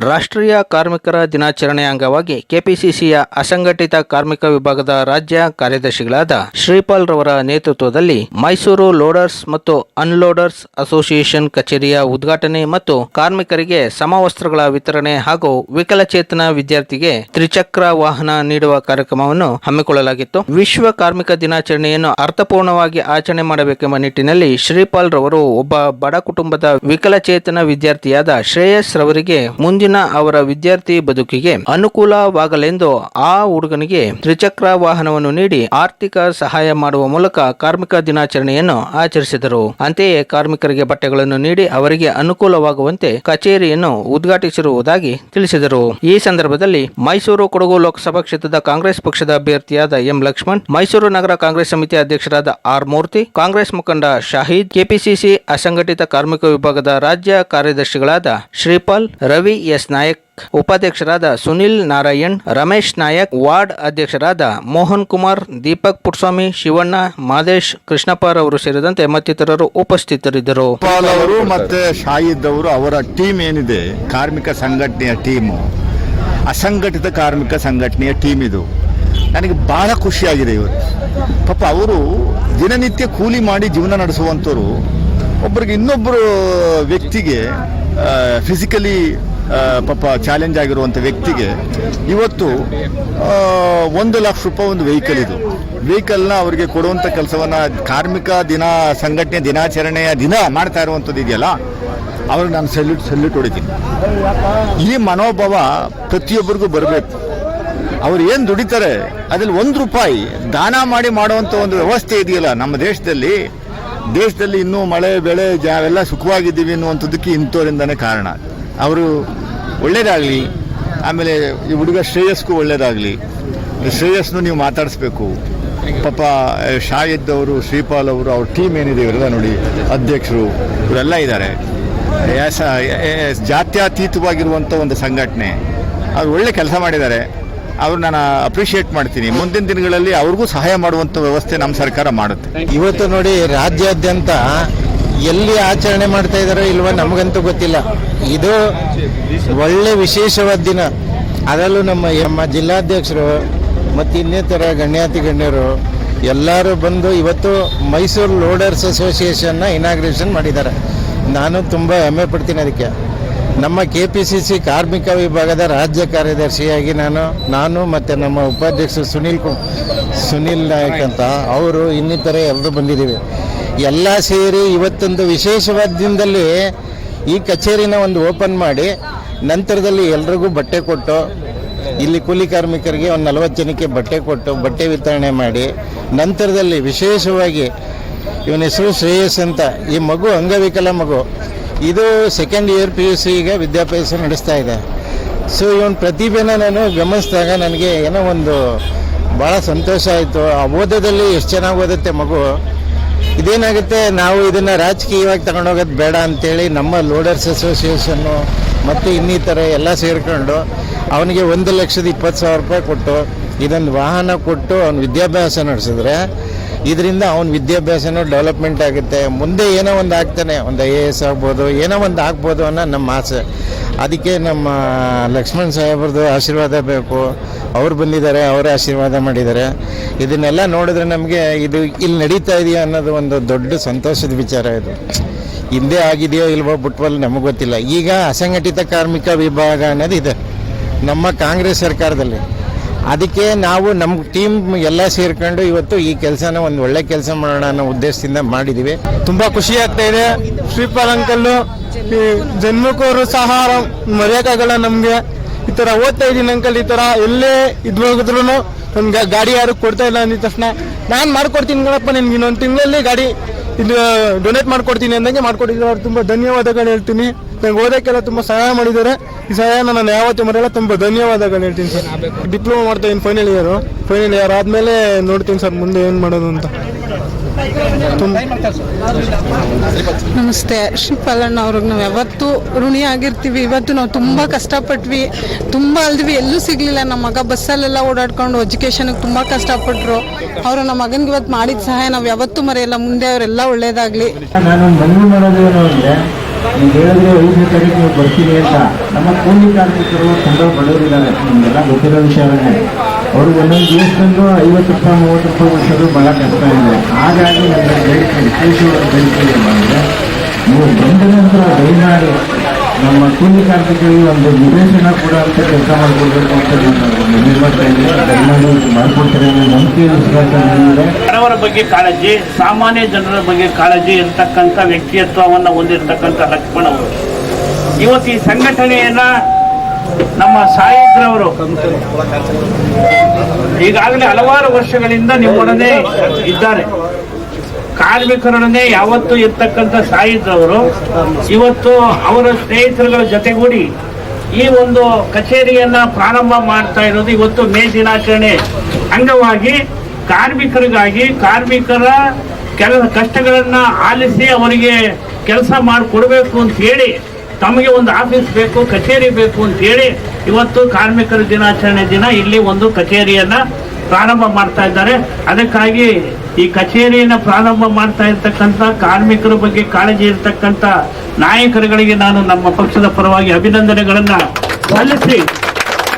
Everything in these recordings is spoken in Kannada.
ರಾಷ್ಟ್ರೀಯ ಕಾರ್ಮಿಕರ ದಿನಾಚರಣೆಯ ಅಂಗವಾಗಿ ಕೆಪಿಸಿಸಿಯ ಅಸಂಘಟಿತ ಕಾರ್ಮಿಕ ವಿಭಾಗದ ರಾಜ್ಯ ಕಾರ್ಯದರ್ಶಿಗಳಾದ ಶ್ರೀಪಾಲ್ ರವರ ನೇತೃತ್ವದಲ್ಲಿ ಮೈಸೂರು ಲೋಡರ್ಸ್ ಮತ್ತು ಅನ್ಲೋಡರ್ಸ್ ಅಸೋಸಿಯೇಷನ್ ಕಚೇರಿಯ ಉದ್ಘಾಟನೆ ಮತ್ತು ಕಾರ್ಮಿಕರಿಗೆ ಸಮವಸ್ತ್ರಗಳ ವಿತರಣೆ ಹಾಗೂ ವಿಕಲಚೇತನ ವಿದ್ಯಾರ್ಥಿಗೆ ತ್ರಿಚಕ್ರ ವಾಹನ ನೀಡುವ ಕಾರ್ಯಕ್ರಮವನ್ನು ಹಮ್ಮಿಕೊಳ್ಳಲಾಗಿತ್ತು. ವಿಶ್ವ ಕಾರ್ಮಿಕ ದಿನಾಚರಣೆಯನ್ನು ಅರ್ಥಪೂರ್ಣವಾಗಿ ಆಚರಣೆ ಮಾಡಬೇಕೆಂಬ ನಿಟ್ಟಿನಲ್ಲಿ ಶ್ರೀಪಾಲ್ ರವರು ಒಬ್ಬ ಬಡ ಕುಟುಂಬದ ವಿಕಲಚೇತನ ವಿದ್ಯಾರ್ಥಿಯಾದ ಶ್ರೇಯಸ್ ರವರಿಗೆ ಮುಂದಿನ ಅವರ ವಿದ್ಯಾರ್ಥಿ ಬದುಕಿಗೆ ಅನುಕೂಲವಾಗಲೆಂದು ಆ ಹುಡುಗನಿಗೆ ತ್ರಿಚಕ್ರ ವಾಹನವನ್ನು ನೀಡಿ ಆರ್ಥಿಕ ಸಹಾಯ ಮಾಡುವ ಮೂಲಕ ಕಾರ್ಮಿಕ ದಿನಾಚರಣೆಯನ್ನು ಆಚರಿಸಿದರು. ಅಂತೆಯೇ ಕಾರ್ಮಿಕರಿಗೆ ಬಟ್ಟೆಗಳನ್ನು ನೀಡಿ ಅವರಿಗೆ ಅನುಕೂಲವಾಗುವಂತೆ ಕಚೇರಿಯನ್ನು ಉದ್ಘಾಟಿಸಿರುವುದಾಗಿ ತಿಳಿಸಿದರು. ಈ ಸಂದರ್ಭದಲ್ಲಿ ಮೈಸೂರು ಕೊಡಗು ಲೋಕಸಭಾ ಕ್ಷೇತ್ರದ ಕಾಂಗ್ರೆಸ್ ಪಕ್ಷದ ಅಭ್ಯರ್ಥಿಯಾದ ಎಂ ಲಕ್ಷ್ಮಣ್, ಮೈಸೂರು ನಗರ ಕಾಂಗ್ರೆಸ್ ಸಮಿತಿ ಅಧ್ಯಕ್ಷರಾದ ಆರ್ ಮೂರ್ತಿ, ಕಾಂಗ್ರೆಸ್ ಮುಖಂಡ ಶಾಹೀದ್, ಕೆಪಿಸಿಸಿ ಅಸಂಘಟಿತ ಕಾರ್ಮಿಕ ವಿಭಾಗದ ರಾಜ್ಯ ಕಾರ್ಯದರ್ಶಿಗಳಾದ ಶ್ರೀಪಾಲ್, ರವಿ ಎಸ್ ನಾಯಕ್, ಉಪಾಧ್ಯಕ್ಷರಾದ ಸುನಿಲ್ ನಾರಾಯಣ್, ರಮೇಶ್ ನಾಯಕ್, ವಾರ್ಡ್ ಅಧ್ಯಕ್ಷರಾದ ಮೋಹನ್ ಕುಮಾರ್, ದೀಪಕ್ ಪುಟ್ಸ್ವಾಮಿ, ಶಿವಣ್ಣ, ಮಾದೇಶ್ ಕೃಷ್ಣಪ್ಪರವರು ಸೇರಿದಂತೆ ಮತ್ತಿತರರು ಉಪಸ್ಥಿತರಿದ್ದರು. ಮತ್ತೆ ಶಾಹಿದ್ ಅವರು ಅವರ ಟೀಮ್ ಏನಿದೆ? ಕಾರ್ಮಿಕ ಸಂಘಟನೆಯ ಟೀಮು. ಅಸಂಘಟಿತ ಕಾರ್ಮಿಕ ಸಂಘಟನೆಯ ಟೀಮ್ ಇದು. ನನಗೆ ಬಹಳ ಖುಷಿಯಾಗಿದೆ ಇವತ್ತು. ಪಾಪ ಅವರು ದಿನನಿತ್ಯ ಕೂಲಿ ಮಾಡಿ ಜೀವನ ನಡೆಸುವಂಥವ್ರು. ಒಬ್ಬರಿಗೆ ಇನ್ನೊಬ್ಬರು ವ್ಯಕ್ತಿಗೆ ಫಿಸಿಕಲಿ ಪಾಪ ಚಾಲೆಂಜ್ ಆಗಿರುವಂಥ ವ್ಯಕ್ತಿಗೆ ಇವತ್ತು ಒಂದು ಲಕ್ಷ ರೂಪಾಯಿ ಒಂದು ವೆಹಿಕಲ್ ಇದು. ವೆಹಿಕಲ್ನ ಅವರಿಗೆ ಕೊಡುವಂಥ ಕೆಲಸವನ್ನು ಕಾರ್ಮಿಕ ದಿನ, ಸಂಘಟನೆ ದಿನಾಚರಣೆಯ ದಿನ ಮಾಡ್ತಾ ಇರುವಂಥದ್ದು ಇದೆಯಲ್ಲ, ಅವ್ರಿಗೆ ನಾನು ಸೆಲ್ಯೂಟ್ ಸೆಲ್ಯೂಟ್ ಹೊಡಿತೀನಿ. ಈ ಮನೋಭಾವ ಪ್ರತಿಯೊಬ್ಬರಿಗೂ ಬರಬೇಕು. ಅವ್ರು ಏನು ದುಡಿತಾರೆ, ಅದರಲ್ಲಿ ಒಂದು ರೂಪಾಯಿ ದಾನ ಮಾಡಿ ಮಾಡುವಂಥ ಒಂದು ವ್ಯವಸ್ಥೆ ಇದೆಯಲ್ಲ, ನಮ್ಮ ದೇಶದಲ್ಲಿ ದೇಶದಲ್ಲಿ ಇನ್ನೂ ಮಳೆ, ಬೆಳೆ ಜಾವೆಲ್ಲ ಸುಖವಾಗಿದ್ದೀವಿ ಅನ್ನುವಂಥದ್ದಕ್ಕೆ ಇಂಥವರಿಂದನೇ ಕಾರಣ. ಅವರು ಒಳ್ಳೇದಾಗಲಿ, ಆಮೇಲೆ ಈ ಹುಡುಗ ಶ್ರೇಯಸ್ಗೂ ಒಳ್ಳೇದಾಗಲಿ ಶ್ರೇಯಸ್ನು ನೀವು ಮಾತಾಡಿಸ್ಬೇಕು. ಪಾಪ ಶಾಹಿದ್ ಅವರು ಶ್ರೀಪಾಲ್ ಅವರು, ಅವ್ರ ಟೀಮ್ ಏನಿದೆ ಇವರೆಲ್ಲ ನೋಡಿ, ಅಧ್ಯಕ್ಷರು, ಇವರೆಲ್ಲ ಇದ್ದಾರೆ. ಜಾತ್ಯತೀತವಾಗಿರುವಂಥ ಒಂದು ಸಂಘಟನೆ. ಅವ್ರು ಒಳ್ಳೆ ಕೆಲಸ ಮಾಡಿದ್ದಾರೆ. ಅವ್ರು ನಾನು ಅಪ್ರಿಷಿಯೇಟ್ ಮಾಡ್ತೀನಿ. ಮುಂದಿನ ದಿನಗಳಲ್ಲಿ ಅವ್ರಿಗೂ ಸಹಾಯ ಮಾಡುವಂಥ ವ್ಯವಸ್ಥೆ ನಮ್ಮ ಸರ್ಕಾರ ಮಾಡುತ್ತೆ. ಇವತ್ತು ನೋಡಿ ರಾಜ್ಯಾದ್ಯಂತ ಎಲ್ಲಿ ಆಚರಣೆ ಮಾಡ್ತಾ ಇದ್ದಾರೋ ಇಲ್ವಾ ನಮಗಂತೂ ಗೊತ್ತಿಲ್ಲ. ಇದು ಒಳ್ಳೆ ವಿಶೇಷವಾದ ದಿನ. ಅದರಲ್ಲೂ ನಮ್ಮ ನಮ್ಮ ಜಿಲ್ಲಾಧ್ಯಕ್ಷರು ಮತ್ತು ಇನ್ನಿತರ ಗಣ್ಯಾತಿ ಗಣ್ಯರು ಎಲ್ಲರೂ ಬಂದು ಇವತ್ತು ಮೈಸೂರು ಲೋಡರ್ಸ್ ಅಸೋಸಿಯೇಷನ್ನ ಇನಾಗ್ರೇಷನ್ ಮಾಡಿದ್ದಾರೆ. ನಾನು ತುಂಬ ಹೆಮ್ಮೆ ಪಡ್ತೀನಿ ಅದಕ್ಕೆ. ನಮ್ಮ ಕೆ ಪಿ ಸಿ ಸಿ ಕಾರ್ಮಿಕ ವಿಭಾಗದ ರಾಜ್ಯ ಕಾರ್ಯದರ್ಶಿಯಾಗಿ ನಾನು ನಾನು ಮತ್ತು ನಮ್ಮ ಉಪಾಧ್ಯಕ್ಷರು ಸುನೀಲ್ ಕು ಸುನೀಲ್ ನಾಯಕ್ ಅಂತ ಅವರು ಇನ್ನಿತರ ಎಲ್ಲರೂ ಬಂದಿದ್ದೀವಿ. ಎಲ್ಲ ಸೇರಿ ಇವತ್ತೊಂದು ವಿಶೇಷವಾದ ದಿನದಲ್ಲಿ ಈ ಕಚೇರಿನ ಒಂದು ಓಪನ್ ಮಾಡಿ ನಂತರದಲ್ಲಿ ಎಲ್ರಿಗೂ ಬಟ್ಟೆ ಕೊಟ್ಟು, ಇಲ್ಲಿ ಕೂಲಿ ಕಾರ್ಮಿಕರಿಗೆ ಒಂದು ನಲವತ್ತು ಜನಕ್ಕೆ ಬಟ್ಟೆ ಕೊಟ್ಟು, ಬಟ್ಟೆ ವಿತರಣೆ ಮಾಡಿ, ನಂತರದಲ್ಲಿ ವಿಶೇಷವಾಗಿ ಇವನ ಹೆಸರು ಶ್ರೇಯಸ್ ಅಂತ, ಈ ಮಗು ಅಂಗವಿಕಲ ಮಗು. ಇದು ಸೆಕೆಂಡ್ ಇಯರ್ ಪಿ ಯು ಸಿಗೆ ವಿದ್ಯಾಭ್ಯಾಸ ನಡೆಸ್ತಾ ಇದೆ. ಸೊ ಇವನ ಪ್ರತಿಭೆನ ನಾನು ಗಮನಿಸಿದಾಗ ನನಗೆ ಏನೋ ಒಂದು ಭಾಳ ಸಂತೋಷ ಆಯಿತು. ಆ ಓದೋದಲ್ಲಿ ಎಷ್ಟು ಚೆನ್ನಾಗಿ ಓದುತ್ತೆ ಮಗು? ಇದೇನಾಗುತ್ತೆ? ನಾವು ಇದನ್ನು ರಾಜಕೀಯವಾಗಿ ತಗೊಂಡೋಗೋದು ಬೇಡ ಅಂತೇಳಿ ನಮ್ಮ ಲೋಡರ್ಸ್ ಅಸೋಸಿಯೇಷನ್ನು ಮತ್ತು ಇನ್ನಿತರ ಎಲ್ಲ ಸೇರಿಕೊಂಡು ಅವನಿಗೆ ಒಂದು ಲಕ್ಷದ ಇಪ್ಪತ್ತು ಸಾವಿರ ರೂಪಾಯಿ ಕೊಟ್ಟು ಇದೊಂದು ವಾಹನ ಕೊಟ್ಟು ಅವನು ವಿದ್ಯಾಭ್ಯಾಸ ನಡೆಸಿದ್ರೆ ಇದರಿಂದ ಅವನ ವಿದ್ಯಾಭ್ಯಾಸನೂ ಡೆವಲಪ್ಮೆಂಟ್ ಆಗುತ್ತೆ. ಮುಂದೆ ಏನೋ ಒಂದು ಆಗ್ತಾನೆ, ಒಂದು ಐ ಎ ಎಸ್ ಆಗ್ಬೋದು, ಏನೋ ಒಂದು ಆಗ್ಬೋದು ಅನ್ನೋ ನಮ್ಮ ಆಸೆ. ಅದಕ್ಕೆ ನಮ್ಮ ಲಕ್ಷ್ಮಣ್ ಸಾಹೇಬ್ರದ್ದು ಆಶೀರ್ವಾದ ಬೇಕು. ಅವ್ರು ಬಂದಿದ್ದಾರೆ, ಅವರೇ ಆಶೀರ್ವಾದ ಮಾಡಿದ್ದಾರೆ. ಇದನ್ನೆಲ್ಲ ನೋಡಿದ್ರೆ ನಮಗೆ ಇದು ಇಲ್ಲಿ ನಡೀತಾ ಇದೆಯಾ ಅನ್ನೋದು ಒಂದು ದೊಡ್ಡ ಸಂತೋಷದ ವಿಚಾರ ಇದು. ಹಿಂದೆ ಆಗಿದೆಯೋ ಇಲ್ವೋ ಬಿಟ್ವಲ್ಲಿ ನಮಗೆ ಗೊತ್ತಿಲ್ಲ. ಈಗ ಅಸಂಘಟಿತ ಕಾರ್ಮಿಕ ವಿಭಾಗ ಅನ್ನೋದು ಇದೆ. ನಮ್ಮ ಕಾಂಗ್ರೆಸ್ ಸರ್ಕಾರದಲ್ಲಿ. ಅದಕ್ಕೆ ನಾವು ನಮ್ಮ ಟೀಮ್ ಎಲ್ಲ ಸೇರ್ಕೊಂಡು ಇವತ್ತು ಈ ಕೆಲಸನ ಒಂದು ಒಳ್ಳೆ ಕೆಲಸ ಮಾಡೋಣ ಅನ್ನೋ ಉದ್ದೇಶದಿಂದ ಮಾಡಿದ್ದೀವಿ ತುಂಬಾ ಖುಷಿ ಆಗ್ತಾ ಇದೆ. ಶ್ರೀಪಾಲ್ ಅಂಕಲ್ಲು ಈ ಜನ್ಮಕ್ಕವರು ಸಹ ಮರ್ಯಾದೆಗಳ ನಮ್ಗೆ ಈ ತರ ಓದ್ತಾ ಇದ್ದೀನಿ ಅಂಕಲ್, ಈ ತರ ಎಲ್ಲೇ ಇದ್ ಹೋಗಿದ್ರು ನಮ್ಗೆ ಗಾಡಿ ಯಾರು ಕೊಡ್ತಾ ಇಲ್ಲ ಅಂದಿದ ತಕ್ಷಣ, ನಾನು ಮಾಡ್ಕೊಡ್ತೀನಿ ಕಣಪ್ಪ ನಿನ್ಗೆ ಇನ್ನೊಂದು ತಿಂಗಳಲ್ಲಿ ಗಾಡಿ ಇದು ಡೊನೇಟ್ ಮಾಡ್ಕೊಡ್ತೀನಿ ಅಂದಂಗೆ ಮಾಡ್ಕೊಟ್ಟಿದ್ದಾರೆ. ಅವ್ರು ತುಂಬಾ ಧನ್ಯವಾದಗಳು ಹೇಳ್ತೀನಿ. ನಂಗೆ ಓದಕ್ಕೆಲ್ಲ ತುಂಬ ಸಹಾಯ ಮಾಡಿದ್ದಾರೆ. ಈ ಸಹಾಯ ನಾನು ಯಾವತ್ತೂ ಮರೆಯಲ್ಲ. ತುಂಬಾ ಧನ್ಯವಾದಗಳು ಹೇಳ್ತೀನಿ ಸರ್. ಡಿಪ್ಲೊಮಾ ಮಾಡ್ತಾ in final year final year ಆದಮೇಲೆ ನೋಡ್ತೀನಿ ಸರ್ ಮುಂದೆ ಏನು ಮಾಡೋದು ಅಂತ. ನಮಸ್ತೆ ಶ್ರೀಪಾಲಣ್ಣ ಅವ್ರಿಗೆ ನಾವು ಯಾವತ್ತೂ ಋಣಿ ಆಗಿರ್ತೀವಿ. ಇವತ್ತು ನಾವು ತುಂಬ ಕಷ್ಟಪಟ್ವಿ. ತುಂಬ ಅಲ್ದ್ವಿ. ಎಲ್ಲೂ ಸಿಗಲಿಲ್ಲ. ನಮ್ಮ ಮಗ ಬಸ್ಸಲ್ಲೆಲ್ಲ ಓಡಾಡ್ಕೊಂಡು ಎಜುಕೇಷನ್ಗೆ ತುಂಬ ಕಷ್ಟಪಟ್ಟರು ಅವರು ನಮ್ಮ ಮಗನಿಗೆ ಇವತ್ತು ಮಾಡಿದ ಸಹಾಯ ನಾವು ಯಾವತ್ತೂ ಮರೆಯಲ್ಲ. ಮುಂದೆ ಅವರೆಲ್ಲ ಒಳ್ಳೇದಾಗಲಿ. ನಾನು ಮನವಿ ಮಾಡೋದೇನು ಅಂದರೆ ನೀವು ಹೇಳಿದ್ರೆ ತಾರೀಕು ನಮ್ಮ ಕೂಲಿ ಕಾರ್ಮಿಕರು ಬಡವರಿದ್ದಾರೆ. ನಿಮಗೆಲ್ಲ ಗೊತ್ತಿರೋ ಅವರು ಒಂದೊಂದು ದೇಶದಲ್ಲೂ ಐವತ್ತು ರೂಪಾಯಿ, ಮೂವತ್ತು ರೂಪಾಯಿ ವರ್ಷಗಳು ಭಾಳ ಕಷ್ಟ ಇದೆ. ಹಾಗಾಗಿ ನನ್ನ ಬೇಡಿಕೆ ವಿಶೇಷವಾದ ಬೇಡಿಕೆ ಮಾಡಿದ್ರೆ ನೀವು ಬಂದ ನಂತರ ದಯಮಾಡಿ ನಮ್ಮ ಕೂಲಿ ಕಾರ್ಮಿಕರಿಗೆ ಒಂದು ನಿವೇಶನ ಕೂಡ ಅಂತ ಕೆಲಸ ಮಾಡಿಕೊಡ್ಬೇಕು ಅಂತ ದಯಮಾಡಿ ಮಾಡಿಕೊಡ್ತಾರೆ ಅನ್ನೋ ನಂಬಿಕೆ ಬಡವರ ಬಗ್ಗೆ ಕಾಳಜಿ, ಸಾಮಾನ್ಯ ಜನರ ಬಗ್ಗೆ ಕಾಳಜಿ ಇರ್ತಕ್ಕಂಥ ವ್ಯಕ್ತಿತ್ವವನ್ನು ಹೊಂದಿರತಕ್ಕಂಥ ಲಕ್ಷ್ಮಣ ಅವರು ಇವತ್ತು ಈ ಸಂಘಟನೆಯನ್ನ ನಮ್ಮ ಸಾಯಿದ್ರವರು ಈಗಾಗಲೇ ಹಲವಾರು ವರ್ಷಗಳಿಂದ ನಿಮ್ಮೊಡನೆ ಇದ್ದಾರೆ. ಕಾರ್ಮಿಕರೊಡನೆ ಯಾವತ್ತು ಇರ್ತಕ್ಕಂಥ ಸಾಯಿದ್ರವರು ಇವತ್ತು ಅವರ ಸ್ನೇಹಿತರುಗಳ ಜೊತೆಗೂಡಿ ಈ ಒಂದು ಕಚೇರಿಯನ್ನ ಪ್ರಾರಂಭ ಮಾಡ್ತಾ ಇರೋದು ಇವತ್ತು ಮೇ ದಿನಾಚರಣೆ ಅಂಗವಾಗಿ ಕಾರ್ಮಿಕರಿಗಾಗಿ ಕಾರ್ಮಿಕರ ಕೆಲ ಕಷ್ಟಗಳನ್ನ ಆಲಿಸಿ ಅವರಿಗೆ ಕೆಲಸ ಮಾಡಿಕೊಡ್ಬೇಕು ಅಂತ ಹೇಳಿ ತಮಗೆ ಒಂದು ಆಫೀಸ್ ಬೇಕು, ಕಚೇರಿ ಬೇಕು ಅಂತ ಹೇಳಿ ಇವತ್ತು ಕಾರ್ಮಿಕರ ದಿನಾಚರಣೆ ದಿನ ಇಲ್ಲಿ ಒಂದು ಕಚೇರಿಯನ್ನ ಪ್ರಾರಂಭ ಮಾಡ್ತಾ ಇದ್ದಾರೆ. ಅದಕ್ಕಾಗಿ ಈ ಕಚೇರಿಯನ್ನ ಪ್ರಾರಂಭ ಮಾಡ್ತಾ ಇರ್ತಕ್ಕಂಥ ಕಾರ್ಮಿಕರ ಬಗ್ಗೆ ಕಾಳಜಿ ಇರತಕ್ಕಂಥ ನಾಯಕರುಗಳಿಗೆ ನಾನು ನಮ್ಮ ಪಕ್ಷದ ಪರವಾಗಿ ಅಭಿನಂದನೆಗಳನ್ನು ಸಲ್ಲಿಸಿ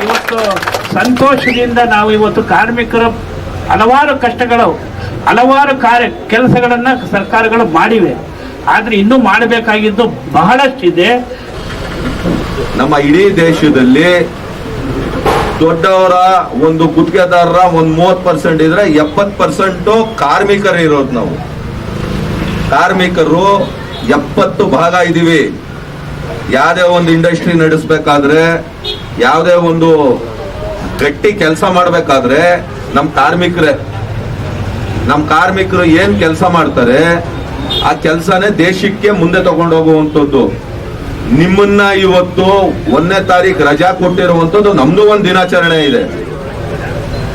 ಇವತ್ತು ಸಂತೋಷದಿಂದ ನಾವು ಇವತ್ತು ಕಾರ್ಮಿಕರ ಹಲವಾರು ಕಷ್ಟಗಳು, ಹಲವಾರು ಕಾರ್ಯ, ಕೆಲಸಗಳನ್ನ ಸರ್ಕಾರಗಳು ಮಾಡಿವೆ. ಆದ್ರೆ ಇನ್ನೂ ಮಾಡಬೇಕಾಗಿದ್ದು ಬಹಳಷ್ಟಿದೆ. ನಮ್ಮ ಇಡೀ ದೇಶದಲ್ಲಿ ದೊಡ್ಡವರ ಒಂದು ಗುತ್ತಿಗೆದಾರರ ಒಂದು ಮೂವತ್ ಪರ್ಸೆಂಟ್ ಇದ್ರೆ ಎಪ್ಪತ್ ಪರ್ಸೆಂಟ್ ಕಾರ್ಮಿಕರು ಇರೋದು ನಾವು. ಕಾರ್ಮಿಕರು ಎಪ್ಪತ್ತು ಭಾಗ ಇದೀವಿ ಯಾವುದೇ ಒಂದು ಇಂಡಸ್ಟ್ರಿ ನಡೆಸಬೇಕಾದ್ರೆ, ಯಾವುದೇ ಒಂದು ಗಟ್ಟಿ ಕೆಲಸ ಮಾಡಬೇಕಾದ್ರೆ ನಮ್ಮ ಕಾರ್ಮಿಕರೇ. ನಮ್ಮ ಕಾರ್ಮಿಕರು ಏನು ಕೆಲಸ ಮಾಡ್ತಾರೆ ಆ ಕೆಲಸನೇ ದೇಶಕ್ಕೆ ಮುಂದೆ ತಗೊಂಡೋಗುವಂಥದ್ದು ನಿಮ್ಮನ್ನ ಇವತ್ತು ಒಂದನೇ ತಾರೀಕು ರಜಾ ಕೊಟ್ಟಿರುವಂಥದ್ದು ನಮ್ದು ಒಂದು ದಿನಾಚರಣೆ ಇದೆ.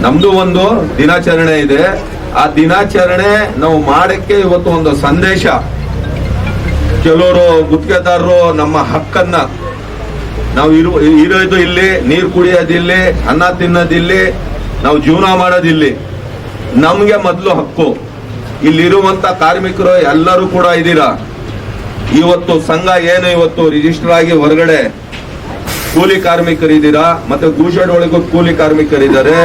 ನಮ್ದು ಒಂದು ದಿನಾಚರಣೆ ಇದೆ. ಆ ದಿನಾಚರಣೆ ನಾವು ಮಾಡಕ್ಕೆ ಇವತ್ತು ಒಂದು ಸಂದೇಶ. ಕೆಲವರು ಗುತ್ತಿಗೆದಾರರು ನಮ್ಮ ಹಕ್ಕನ್ನ ನಾವು ಇರು, ಇರೋದು ಇಲ್ಲಿ, ನೀರು ಕುಡಿಯೋದಿಲ್ಲಿ ಅನ್ನ ತಿನ್ನೋದಿಲ್ಲಿ ನಾವು ಜೀವನ ಮಾಡೋದಿಲ್ಲಿ ನಮಗೆ ಮೊದಲು ಹಕ್ಕು. ಇಲ್ಲಿರುವಂತ ಕಾರ್ಮಿಕರು ಎಲ್ಲರೂ ಕೂಡ ಇದ್ದೀರಾ? ಇವತ್ತು ಸಂಘ ಏನು ಇವತ್ತು ರಿಜಿಸ್ಟರ್ ಆಗಿ ಹೊರಗಡೆ ಕೂಲಿ ಕಾರ್ಮಿಕರಿದ್ದೀರಾ? ಮತ್ತೆ ಗೂಷಡ್ ಒಳಗೂ ಕೂಲಿ ಕಾರ್ಮಿಕರಿದ್ದಾರೆ.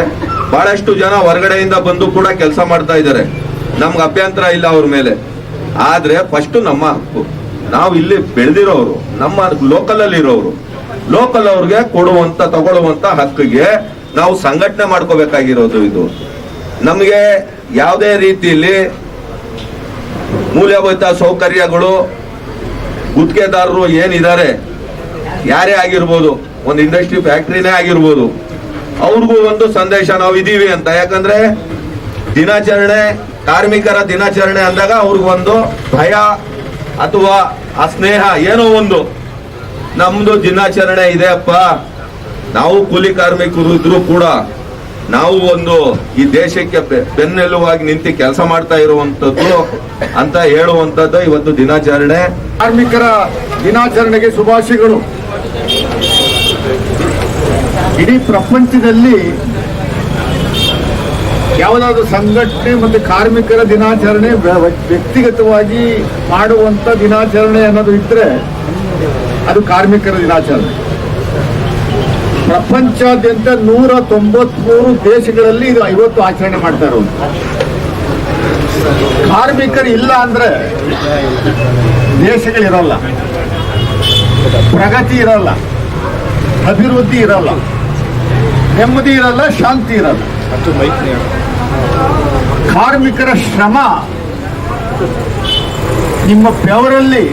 ಬಹಳಷ್ಟು ಜನ ಹೊರಗಡೆಯಿಂದ ಬಂದು ಕೂಡ ಕೆಲಸ ಮಾಡ್ತಾ ಇದ್ದಾರೆ. ನಮ್ಗೆ ಅಭ್ಯಂತರ ಇಲ್ಲ ಅವ್ರ ಮೇಲೆ. ಆದ್ರೆ ಫಸ್ಟ್ ನಮ್ಮ ಹಕ್ಕು. ನಾವು ಇಲ್ಲಿ ಬೆಳೆದಿರೋರು, ನಮ್ಮ ಲೋಕಲ್ ಅಲ್ಲಿ ಇರೋರು ಲೋಕಲ್ ಅವ್ರಿಗೆ ಕೊಡುವಂತ, ತಗೊಳ್ಳುವಂತ ಹಕ್ಕಿಗೆ ನಾವು ಸಂಘಟನೆ ಮಾಡ್ಕೋಬೇಕಾಗಿರೋದು ಇದು. ನಮಗೆ ಯಾವುದೇ ರೀತಿಯಲ್ಲಿ ಮೂಲಭೂತ ಸೌಕರ್ಯಗಳು ಗುತ್ತಿಗೆದಾರರು ಏನಿದ್ದಾರೆ, ಯಾರೇ ಆಗಿರ್ಬೋದು, ಒಂದು ಇಂಡಸ್ಟ್ರಿ ಫ್ಯಾಕ್ಟ್ರಿನೇ ಆಗಿರ್ಬೋದು, ಅವ್ರಿಗೂ ಒಂದು ಸಂದೇಶ ನಾವು ಇದೀವಿ ಅಂತ. ಯಾಕಂದ್ರೆ ದಿನಾಚರಣೆ, ಕಾರ್ಮಿಕರ ದಿನಾಚರಣೆ ಅಂದಾಗ ಅವ್ರಿಗೊಂದು ಭಯ ಅಥವಾ ಆ ಸ್ನೇಹ ಏನೋ ಒಂದು. ನಮ್ದು ದಿನಾಚರಣೆ ಇದೆ ಅಪ್ಪ. ನಾವು ಕೂಲಿ ಕಾರ್ಮಿಕರು ಇದ್ರು ಕೂಡ ನಾವು ಒಂದು ಈ ದೇಶಕ್ಕೆ ಬೆನ್ನೆಲುವಾಗಿ ನಿಂತು ಕೆಲಸ ಮಾಡ್ತಾ ಇರುವಂತದ್ದು ಅಂತ ಹೇಳುವಂತದ್ದು ಇವತ್ತು ದಿನಾಚರಣೆ. ಕಾರ್ಮಿಕರ ದಿನಾಚರಣೆಗೆ ಶುಭಾಶಯಗಳು. ಇಡೀ ಪ್ರಪಂಚದಲ್ಲಿ ಯಾವುದಾದ್ರೂ ಸಂಘಟನೆ ಮತ್ತು ಕಾರ್ಮಿಕರ ದಿನಾಚರಣೆ ವ್ಯ- ವ್ಯಕ್ತಿಗತವಾಗಿ ಮಾಡುವಂತ ದಿನಾಚರಣೆ ಅನ್ನೋದು ಇದ್ರೆ ಅದು ಕಾರ್ಮಿಕರ ದಿನಾಚರಣೆ. ಪ್ರಪಂಚಾದ್ಯಂತ ನೂರ ತೊಂಬತ್ಮೂರು ದೇಶಗಳಲ್ಲಿ ಇದು ಐವತ್ತು ಆಚರಣೆ ಮಾಡ್ತಾ ಇರೋದು. ಕಾರ್ಮಿಕರು ಇಲ್ಲ ಅಂದ್ರೆ ದೇಶಗಳಿರಲ್ಲ ಪ್ರಗತಿ ಇರಲ್ಲ. ಅಭಿವೃದ್ಧಿ ಇರಲ್ಲ. ನೆಮ್ಮದಿ ಇರಲ್ಲ ಶಾಂತಿ ಇರಲ್ಲ. ಕಾರ್ಮಿಕರ ಶ್ರಮ ನಿಮ್ಮ ಬೆವರಲ್ಲಿ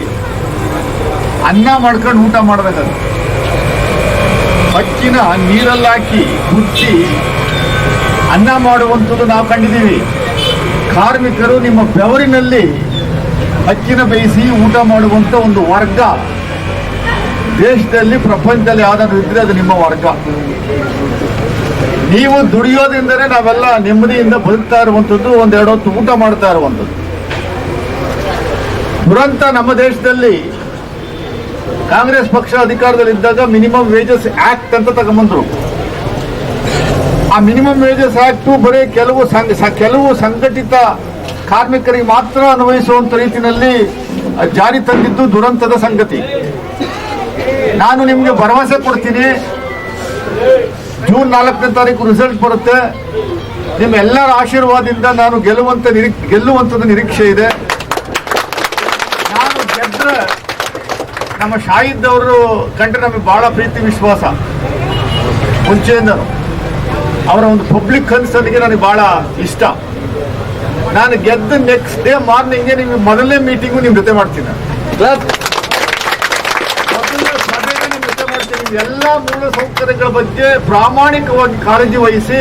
ಅನ್ನ ಮಾಡ್ಕೊಂಡು ಊಟ ಮಾಡಬೇಕಾದ್ರೆ ಅಕ್ಕಿನ ನೀರಲ್ಲಾಕಿ ಮುಚ್ಚಿ ಅನ್ನ ಮಾಡುವಂಥದ್ದು ನಾವು ಕಂಡಿದ್ದೀವಿ. ಕಾರ್ಮಿಕರು ನಿಮ್ಮ ಬೆವರಿನಲ್ಲಿ ಅಕ್ಕಿನ ಬೇಯಿಸಿ ಊಟ ಮಾಡುವಂಥ ಒಂದು ವರ್ಗ ದೇಶದಲ್ಲಿ, ಪ್ರಪಂಚದಲ್ಲಿ ಯಾವ್ದಾದ್ರು ಇದ್ರೆ ಅದು ನಿಮ್ಮ ವರ್ಗ. ನೀವು ದುಡಿಯೋದ್ರಿಂದನೇ ನಾವೆಲ್ಲ ನೆಮ್ಮದಿಯಿಂದ ಬದುಕ್ತಾ ಇರುವಂಥದ್ದು, ಒಂದೆರಡು ಹೊತ್ತು ಊಟ ಮಾಡ್ತಾ ಇರುವಂಥದ್ದು. ದುರಂತ ನಮ್ಮ ದೇಶದಲ್ಲಿ ಕಾಂಗ್ರೆಸ್ ಪಕ್ಷ ಅಧಿಕಾರದಲ್ಲಿದ್ದಾಗ ಮಿನಿಮಮ್ ವೇಜಸ್ ಆಕ್ಟ್ ಅಂತ ತಗೊಂಬಂದ್ರು. ಆ ಮಿನಿಮಮ್ ವೇಜಸ್ ಆಕ್ಟ್ ಬರೀ ಕೆಲವು ಕೆಲವು ಸಂಘಟಿತ ಕಾರ್ಮಿಕರಿಗೆ ಮಾತ್ರ ಅನ್ವಯಿಸುವಂತ ರೀತಿಯಲ್ಲಿ ಜಾರಿ ತಂದಿದ್ದು ದುರಂತದ ಸಂಗತಿ. ನಾನು ನಿಮಗೆ ಭರವಸೆ ಕೊಡ್ತೀನಿ. ಜೂನ್ ನಾಲ್ಕನೇ ತಾರೀಕು ರಿಸಲ್ಟ್ ಬರುತ್ತೆ. ನಿಮ್ಮೆಲ್ಲರ ಆಶೀರ್ವಾದದಿಂದ ನಾನು ಗೆಲ್ಲುವಂತ ಗೆಲ್ಲುವಂಥದ್ದು ನಿರೀಕ್ಷೆ ಇದೆ ನಾನು ಗೆದ್ರೆ ನಮ್ಮ ಶಾಹಿದ್ ಅವರು ಕಂಡ್ರೆ ನಮಗೆ ಬಹಳ ಪ್ರೀತಿ ವಿಶ್ವಾಸ. ಮುಂಚೆಯಿಂದನು ಅವರ ಒಂದು ಪಬ್ಲಿಕ್ ಕನ್ಸರ್ನ್ಗೆ ನನಗೆ ಬಹಳ ಇಷ್ಟ. ನಾನು ಗೆದ್ದ ನೆಕ್ಸ್ಟ್ ಡೇ ಮಾರ್ನಿಂಗ್ ನಿಮ್ಗೆ ಮೊದಲನೇ ಮೀಟಿಂಗು ನಿಮ್ಮ ಜೊತೆ ಮಾಡ್ತೀನಿ. ಎಲ್ಲ ಮೂಲ ಸೌಕರ್ಯಗಳ ಬಗ್ಗೆ ಪ್ರಾಮಾಣಿಕವಾಗಿ ಕಾಳಜಿ ವಹಿಸಿ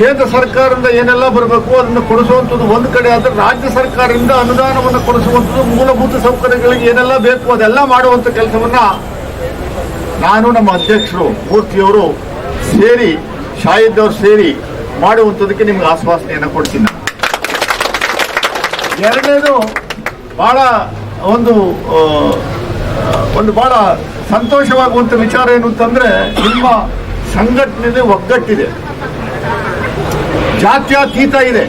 ಕೇಂದ್ರ ಸರ್ಕಾರದಿಂದ ಏನೆಲ್ಲ ಬರಬೇಕು ಅದನ್ನು ಕೊಡಿಸುವಂಥದ್ದು ಒಂದು ಕಡೆ, ಆದರೆ ರಾಜ್ಯ ಸರ್ಕಾರದಿಂದ ಅನುದಾನವನ್ನು ಕೊಡಿಸುವಂಥದ್ದು ಮೂಲಭೂತ ಸೌಕರ್ಯಗಳಿಗೆ ಏನೆಲ್ಲ ಬೇಕು ಅದೆಲ್ಲ ಮಾಡುವಂಥ ಕೆಲಸವನ್ನು ನಾನು ನಮ್ಮ ಅಧ್ಯಕ್ಷರು, ಮೂರ್ತಿಯವರು ಸೇರಿ, ಶಾಹಿದ್ ಅವರು ಸೇರಿ ಮಾಡುವಂಥದ್ದಕ್ಕೆ ನಿಮ್ಗೆ ಆಶ್ವಾಸನೆಯನ್ನು ಕೊಡ್ತೀನಿ. ಎರಡನೇದು ಬಹಳ ಒಂದು ಒಂದು ಬಹಳ ಸಂತೋಷವಾಗುವಂಥ ವಿಚಾರ ಏನು ಅಂತಂದ್ರೆ ನಿಮ್ಮ ಸಂಘಟನೆ ಒಗ್ಗಟ್ಟಿದೆ ಜಾತ್ಯತೀತ ಇದೆ.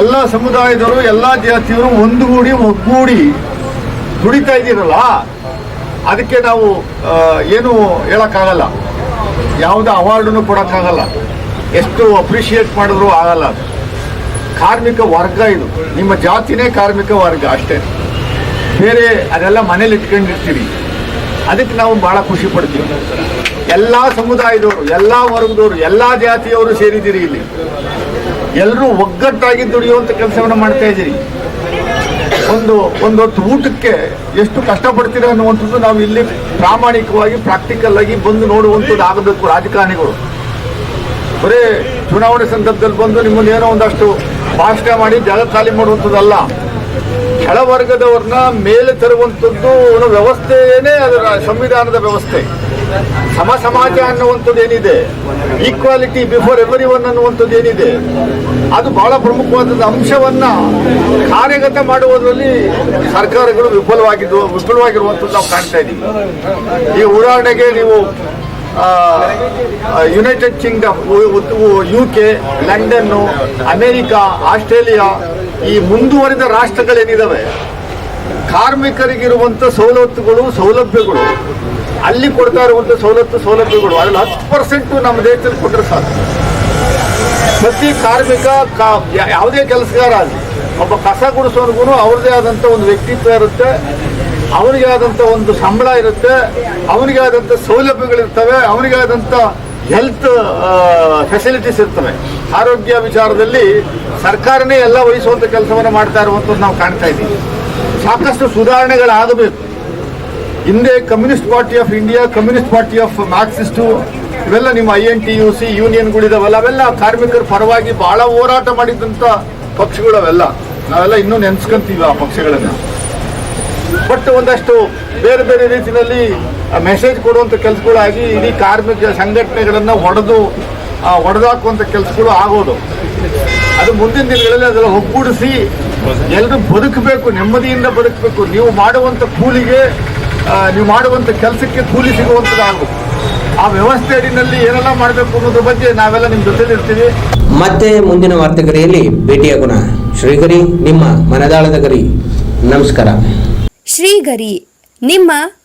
ಎಲ್ಲ ಸಮುದಾಯದವರು, ಎಲ್ಲ ಜಾತಿಯವರು ಒಂದುಗೂಡಿ ಒಗ್ಗೂಡಿ ದುಡಿತಾ ಇದ್ದೀರಲ್ಲ? ಅದಕ್ಕೆ ನಾವು ಏನು ಹೇಳಕ್ಕಾಗಲ್ಲ. ಯಾವುದೇ ಅವಾರ್ಡನ್ನು ಕೊಡೋಕ್ಕಾಗಲ್ಲ. ಎಷ್ಟು ಅಪ್ರಿಷಿಯೇಟ್ ಮಾಡಿದ್ರು ಆಗಲ್ಲ ಅದು. ಕಾರ್ಮಿಕ ವರ್ಗ ಇದು. ನಿಮ್ಮ ಜಾತಿನೇ ಕಾರ್ಮಿಕ ವರ್ಗ ಅಷ್ಟೇ. ಬೇರೆ ಅದೆಲ್ಲ ಮನೇಲಿ ಇಟ್ಕೊಂಡಿರ್ತೀವಿ ಅದಕ್ಕೆ ನಾವು ಭಾಳ ಖುಷಿ ಪಡ್ತೀವಿ. ಎಲ್ಲ ಸಮುದಾಯದವರು, ಎಲ್ಲ ವರ್ಗದವರು, ಎಲ್ಲ ಜಾತಿಯವರು ಸೇರಿದ್ದೀರಿ ಇಲ್ಲಿ. ಎಲ್ಲರೂ ಒಗ್ಗಟ್ಟಾಗಿ ದುಡಿಯುವಂಥ ಕೆಲಸವನ್ನು ಮಾಡ್ತಾ ಇದ್ದೀರಿ. ಒಂದು ಒಂದೊತ್ತು ಊಟಕ್ಕೆ ಎಷ್ಟು ಕಷ್ಟಪಡ್ತೀರ ಅನ್ನುವಂಥದ್ದು ನಾವು ಇಲ್ಲಿ ಪ್ರಾಮಾಣಿಕವಾಗಿ ಪ್ರಾಕ್ಟಿಕಲ್ ಆಗಿ ಬಂದು ನೋಡುವಂಥದ್ದು ಆಗಬೇಕು ರಾಜಕಾರಣಿಗಳು. ಬರೀ ಚುನಾವಣೆ ಸಂದರ್ಭದಲ್ಲಿ ಬಂದು ನಿಮ್ಮನ್ನೇನೋ ಒಂದಷ್ಟು ಭಾಷಣ ಮಾಡಿ ಜಾಗ ಖಾಲಿ ಮಾಡುವಂಥದ್ದಲ್ಲ. ಕೆಳವರ್ಗದವ್ರನ್ನ ಮೇಲೆ ತರುವಂಥದ್ದು ಒಂದು ವ್ಯವಸ್ಥೆಯೇ ಅದರ ಸಂವಿಧಾನದ ವ್ಯವಸ್ಥೆ. ಸಮ ಸಮಾಜ ಅನ್ನುವಂಥದ್ದು ಏನಿದೆ? ಈಕ್ವಾಲಿಟಿ ಬಿಫೋರ್ ಎವರಿ ಒನ್ ಅನ್ನುವಂಥದ್ದು ಏನಿದೆ? ಅದು ಬಹಳ ಪ್ರಮುಖವಾದ ಅಂಶವನ್ನ ಕಾರ್ಯಗತ ಮಾಡುವುದರಲ್ಲಿ ಸರ್ಕಾರಗಳು ವಿಫಲವಾಗಿದ್ದು, ವಿಫಲವಾಗಿರುವಂಥದ್ದು ನಾವು ಕಾಣ್ತಾ ಇದ್ದೀವಿ. ಈ ಉದಾಹರಣೆಗೆ ನೀವು United Kingdom U K London America Australia ಈ ಮುಂದುವರಿದ ರಾಷ್ಟ್ರಗಳೇನಿದಾವೆ? ಕಾರ್ಮಿಕರಿಗಿರುವಂಥ ಸವಲತ್ತುಗಳು, ಸೌಲಭ್ಯಗಳು, ಅಲ್ಲಿ ಕೊಡ್ತಾ ಇರುವಂಥ ಸವಲತ್ತು, ಸೌಲಭ್ಯಗಳು, ಅದ್ರಲ್ಲಿ ಹತ್ತು ಪರ್ಸೆಂಟು ನಮ್ಮ ದೇಶದಲ್ಲಿ ಕೊಟ್ಟರೆ ಸಾಕು. ಪ್ರತಿ ಕಾರ್ಮಿಕ ಯಾವುದೇ ಕೆಲಸಗಾರ ಆಗಲಿ, ಒಬ್ಬ ಕಸ ಗುಡಿಸೋರ್ಗು ಅವ್ರದೇ ಆದಂಥ ಒಂದು ವ್ಯಕ್ತಿತ್ವ ಇರುತ್ತೆ, ಅವನಿಗೆ ಆದಂಥ ಒಂದು ಸಂಬಳ ಇರುತ್ತೆ, ಅವನಿಗೆ ಆದಂಥ ಸೌಲಭ್ಯಗಳಿರ್ತವೆ, ಅವನಿಗೆ ಆದಂಥ ಹೆಲ್ತ್ ಫೆಸಿಲಿಟೀಸ್ ಇರ್ತವೆ. ಆರೋಗ್ಯ ವಿಚಾರದಲ್ಲಿ ಸರ್ಕಾರನೇ ಎಲ್ಲ ವಹಿಸುವಂಥ ಕೆಲಸವನ್ನು ಮಾಡ್ತಾ ಇರುವಂಥದ್ದು ನಾವು ಕಾಣ್ತಾ ಇದ್ದೀವಿ. ಸಾಕಷ್ಟು ಸುಧಾರಣೆಗಳಾಗಬೇಕು. ಹಿಂದೆ communist party of India, communist party of Marxist, ಇವೆಲ್ಲ ನಿಮ್ಮ I N T U C ಯೂನಿಯನ್ಗಳಿದಾವಲ್ಲ ಅವೆಲ್ಲ ಕಾರ್ಮಿಕರ ಪರವಾಗಿ ಬಹಳ ಹೋರಾಟ ಮಾಡಿದಂಥ ಪಕ್ಷಗಳು ಅವೆಲ್ಲ. ನಾವೆಲ್ಲ ಇನ್ನೂ ನೆನ್ಸ್ಕೊಂತೀವಿ ಆ ಪಕ್ಷಗಳನ್ನು. ಬಟ್ ಒಂದಷ್ಟು ಬೇರೆ ಬೇರೆ ರೀತಿಯಲ್ಲಿ ಮೆಸೇಜ್ ಕೊಡುವಂಥ ಕೆಲಸಗಳಾಗಿ ಇಡೀ ಕಾರ್ಮಿಕ ಸಂಘಟನೆಗಳನ್ನು ಹೊಡೆದು ಹೊಡೆದಾಕುವಂಥ ಕೆಲಸಗಳು ಆಗೋದು. ಅದು ಮುಂದಿನ ದಿನಗಳಲ್ಲಿ ಅದೆಲ್ಲ ಒಗ್ಗೂಡಿಸಿ ಎಲ್ಲರೂ ಬದುಕಬೇಕು ನೆಮ್ಮದಿಯಿಂದ ಬದುಕಬೇಕು. ನೀವು ಮಾಡುವಂಥ ಕೂಲಿಗೆ ನೀವು ಮಾಡುವಂಥ ಕೆಲಸಕ್ಕೆ ಕೂಲಿ ಸಿಗುವಂಥದ್ದಾಗಬೇಕು ಆ ವ್ಯವಸ್ಥೆ ಅಡಿನಲ್ಲಿ ಏನೆಲ್ಲ ಮಾಡಬೇಕು ಅನ್ನೋದ್ರ ಬಗ್ಗೆ ನಾವೆಲ್ಲ ನಿಮ್ಮ ಜೊತೆಲಿ ಇರ್ತೀವಿ. ಮತ್ತೆ ಮುಂದಿನ ವಾರ್ತೆಗರಿಯಲ್ಲಿ ಭೇಟಿಯಾಗೋಣ. ಶ್ರೀಗರಿ ನಿಮ್ಮ ಮನದಾಳದ ಗರಿ. ನಮಸ್ಕಾರ. ಶ್ರೀಗರಿ ನಿಮ್ಮ